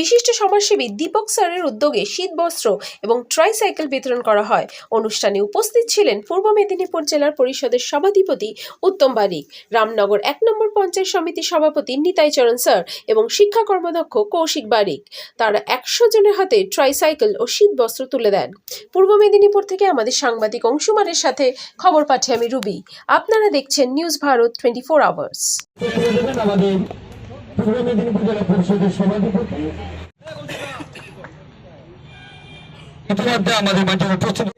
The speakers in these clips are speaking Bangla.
বিশিষ্ট সমাজসেবী দীপক স্যারের উদ্যোগে শীত বস্ত্র এবং ট্রাইসাইকেল বিতরণ করা হয়। অনুষ্ঠানে উপস্থিত ছিলেন পূর্ব মেদিনীপুর জেলার পরিষদের সভাধিপতি উত্তম বারিক, রামনগর এক নম্বর পঞ্চায়েত সমিতির সভাপতি নিতাই চরণ স্যার এবং শিক্ষা কর্মদক্ষ কৌশিক বারিক। তারা একশো জনের হাতে ট্রাইসাইকেল ও শীত বস্ত্র তুলে দেন। পূর্ব মেদিনীপুর থেকে আমাদের সাংবাদিক অংশুমানের সাথে খবর পাঠে আমি রুবি। আপনারা দেখছেন news Bharat twenty four hours Purba Medinipur জেলা পরিষদের সভাধিপতি ইতিমধ্যে আমাদের উপস্থিত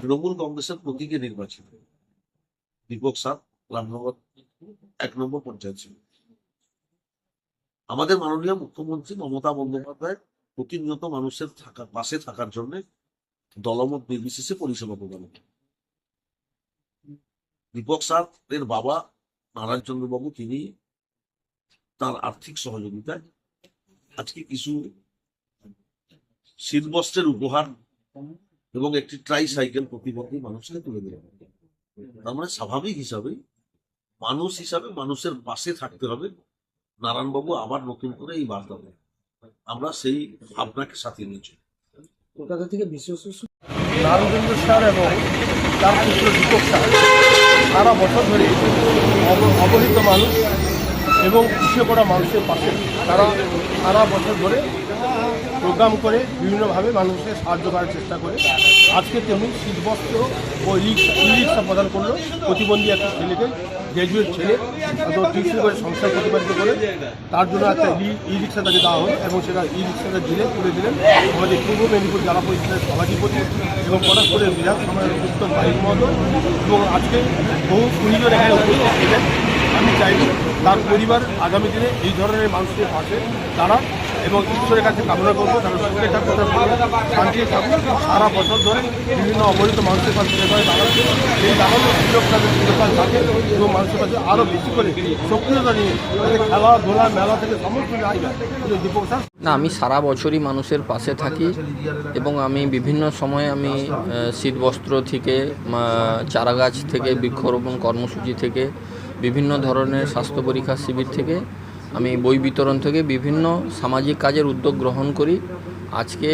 তৃণমূল কংগ্রেসের প্রতীকে নির্বাচিত। দীপক সাত রামনগর এক নম্বর পঞ্চায়েত সমিতি। আমাদের মাননীয় মুখ্যমন্ত্রী মমতা বন্দ্যোপাধ্যায় প্রতিনিয়ত মানুষের থাকা, পাশে থাকার জন্য দলমত নির্বিশেষে পরিষেবা প্রদান। দীপক সার এর বাবা নারায়ণচন্দ্র বাবু তিনি তার আর্থিক সহযোগিতায় আজকে কিছু শীতবস্ত্রের উপহার এবং একটি ট্রাই সাইকেল প্রতিবন্ধী মানুষকে তুলে দিলেন তার মানে স্বাভাবিক হিসাবে মানুষ হিসাবে মানুষের পাশে থাকতে হবে। নারায়ণবাবু আবার নতুন করে এই বার্তা দেন। আমরা সেই ভাবনাকে সাথে নিয়েছি কলকাতা থেকে বিশেষ নারদেন্দ্র স্যার এবং তার পুত্র দীপক স্যার সারা বছর ধরে অবহেলিত মানুষ এবং পিছিয়ে পড়া মানুষের পাশে তারা সারা বছর ধরে প্রোগ্রাম করে বিভিন্নভাবে মানুষকে সাহায্য করার চেষ্টা করে। আজকে তেমনি শীতবস্ত্র ও রিক্সা প্রদান করল প্রতিবন্ধী একটা ছেলেকে গ্র্যাজুয়েট ছেলে। তো টিউশন করে সংসার প্রতিপালিত করে। তার জন্য একটা ই রিক্সা তাকে দেওয়া হলো এবং সেটা ই রিক্সাটা দিলেন তুলে দিলেন। আমাদের পূর্ব মেদিনীপুর জেলা পরিষদের সভাধিপতি এবং পরস্পরের বিধানসভার উত্তম বাহিনী মহোদয়। এবং আজকে বহু গুণীজন এখানে উপস্থিত ছিলেন। চাইব তার পরিবার আগামী দিনে এই ধরনের মানুষের পাশে তারা এবং ঈশ্বরের কাছে কামনা করব তারা সুখে তারা শান্তি থাকুক। সারা বছর ধরে বিভিন্ন অবহিত মানুষের পাশে যেভাবে দাঁড়াচ্ছে এই দাঁড়ানোর সুযোগ তাদের সুযোগ থাকে এবং মানুষের কাছে আরও বেশি করে সক্রিয়তা নিয়ে তাদের খেলাধুলা মেলা থেকে সমস্ত কিন্তু দীপক স্যার। না, আমি সারা বছরই মানুষের পাশে থাকি এবং আমি বিভিন্ন সময়ে আমি শীতবস্ত্র থেকে চারাগাছ থেকে, বৃক্ষরোপণ কর্মসূচি থেকে বিভিন্ন ধরনের স্বাস্থ্য পরীক্ষা শিবির থেকে আমি বই বিতরণ থেকে বিভিন্ন সামাজিক কাজের উদ্যোগ গ্রহণ করি। আজকে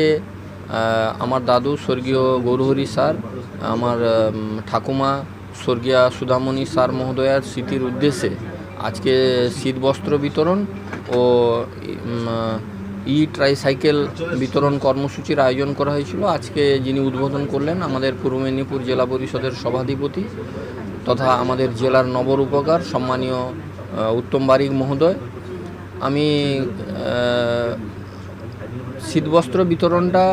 আমার দাদু স্বর্গীয় গৌরহরি স্যার, আমার ঠাকুমা স্বর্গীয়া সুধামণি স্যার মহোদয়ার স্মৃতির উদ্দেশ্যে আজকে শীতবস্ত্র বিতরণ ও ই ট্রাইসাইকেল বিতরণ কর্মসূচির আয়োজন করা হয়েছিল। আজকে যিনি উদ্বোধন করলেন আমাদের পূর্ব মেদিনীপুর জেলা পরিষদের সভাধিপতি তথা আমাদের জেলার নবর উপকার সম্মানীয় উত্তম বারিক মহোদয়, আমি শীতবস্ত্র বিতরণটা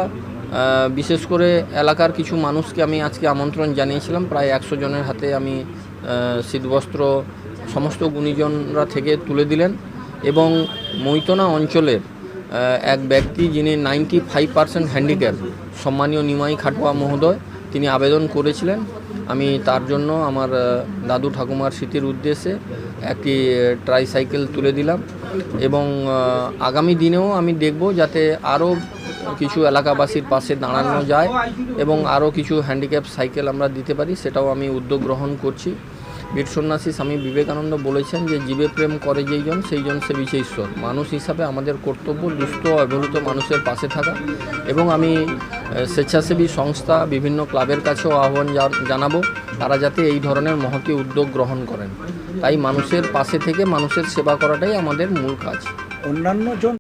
বিশেষ করে এলাকার কিছু মানুষকে আমি আজকে আমন্ত্রণ জানিয়েছিলাম। প্রায় একশো জনের হাতে আমি শীতবস্ত্র সমস্ত গুণীজনরা থেকে তুলে দিলেন এবং মৈতনা অঞ্চলের এক ব্যক্তি যিনি নাইনটি ফাইভ পার্সেন্ট হ্যান্ডিক্যাপ, সম্মানীয় নিমাই খাটুয়া মহোদয় তিনি আবেদন করেছিলেন। আমি তার জন্য আমার দাদু ঠাকুমার স্মৃতির উদ্দেশ্যে একটি ট্রাইসাইকেল তুলে দিলাম এবং আগামী দিনেও আমি দেখব যাতে আরও কিছু এলাকাবাসীর পাশে দাঁড়ানো যায় এবং আরও কিছু হ্যান্ডিক্যাপ সাইকেল আমরা দিতে পারি, সেটাও আমি উদ্যোগ গ্রহণ করছি। বীর সন্ন্যাসী স্বামী বিবেকানন্দ বলেছেন যে জীবে প্রেম করে যেইজন সেইজন সে বিছে ঈশ্বর মানুষ হিসাবে আমাদের কর্তব্য দুস্থ অবহেলিত মানুষের পাশে থাকা। এবং আমি স্বেচ্ছাসেবী সংস্থা, বিভিন্ন ক্লাবের কাছেও আহ্বান জানাব, তারা যাতে এই ধরনের মহতি উদ্যোগ গ্রহণ করেন। তাই মানুষের পাশে থেকে মানুষের সেবা করাটাই আমাদের মূল কাজ। অন্যান্য জন